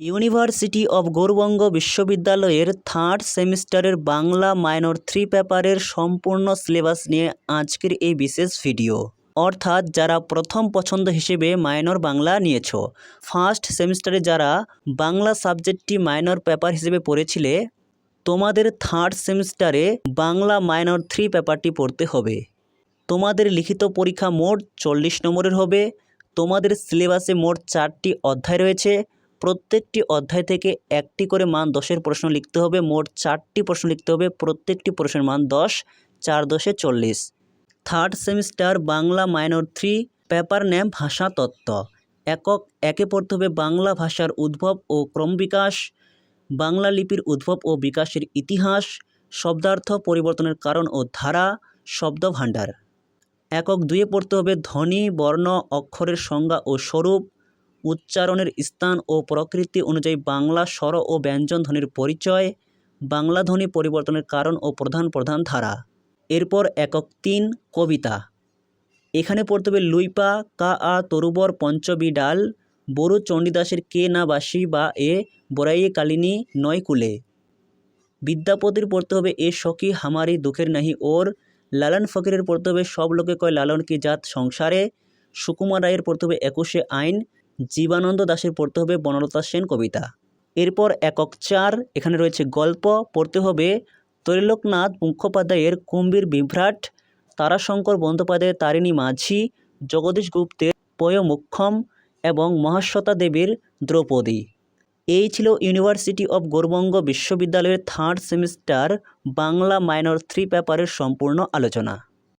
University of Gour Banga বিশ্ববিদ্যালয়ের third সেমিস্টারের Bangla minor three পেপারের সম্পূর্ণ সিলেবাস নিয়ে আজকের এই বিশেষ ভিডিও। অর্থাৎ যারা প্রথম পছন্দ হিসেবে মাইনর বাংলা নিয়েছ, ফার্স্ট সেমিস্টারে যারা বাংলা সাবজেক্টটি মাইনর পেপার হিসেবে পড়েছিলে, তোমাদের থার্ড সেমিস্টারে বাংলা মাইনর থ্রি পেপারটি পড়তে হবে। তোমাদের লিখিত পরীক্ষা মোট চল্লিশ নম্বরের হবে, তোমাদের সিলেবাসে মোট চারটি অধ্যায় রয়েছে প্রত্যেকটি অধ্যায় থেকে একটি করে মান দশের প্রশ্ন লিখতে হবে, মোট চারটি প্রশ্ন লিখতে হবে, প্রত্যেকটি প্রশ্নের মান দশ, চার দশে চল্লিশ। Third semester Bangla minor three paper name ভাষা তত্ত্ব। একক, একে পড়তে হবে বাংলা ভাষার উদ্ভব ও ক্রমবিকাশ বাংলা লিপির উদ্ভব ও বিকাশের ইতিহাস, শব্দার্থ পরিবর্তনের কারণ ও ধারা শব্দভাণ্ডার একক দুয়ে পড়তে হবে ধ্বনি, বর্ণ, অক্ষরের সংজ্ঞা ও স্বরূপ উচ্চারণের স্থান ও প্রকৃতি অনুযায়ী বাংলা স্বর ও ব্যঞ্জন ধ্বনির পরিচয়, বাংলা ধ্বনি পরিবর্তনের কারণ ও প্রধান প্রধান ধারা। এরপর একক তিন, কবিতা। এখানে পড়তে হবে লুইপা, কা, আ, তরুবর, পঞ্চবী ডাল, বড়ু চণ্ডীদাসের কে না বাসি বা এ বরাইয়ে কালিনী, নয় কুলে। বিদ্যাপতির পড়তে হবে এ সখী হামারি দুঃখের নাহি ওর, লালন ফকিরের পড়তে হবে সব লোকে কয় লালন কি জাত সংসারে, সুকুমার রায়ের পড়তে হবে একুশে আইন জীবানন্দ দাশের পড়তে হবে বনলতা সেন কবিতা। এরপর একক চার, এখানে রয়েছে গল্প, পড়তে হবে ত্রৈলোকনাথ মুখোপাধ্যায়ের কুম্ভীর বিভ্রাট, তারাশঙ্কর বন্দ্যোপাধ্যায়ের তারিণী মাঝি, জগদীশ গুপ্তের পয়মুক্ষম এবং মহাশ্বতা দেবীর দ্রৌপদী। এই ছিল ইউনিভার্সিটি অব গৌরবঙ্গ বিশ্ববিদ্যালয়ের third semester Bangla minor three পেপারের সম্পূর্ণ আলোচনা।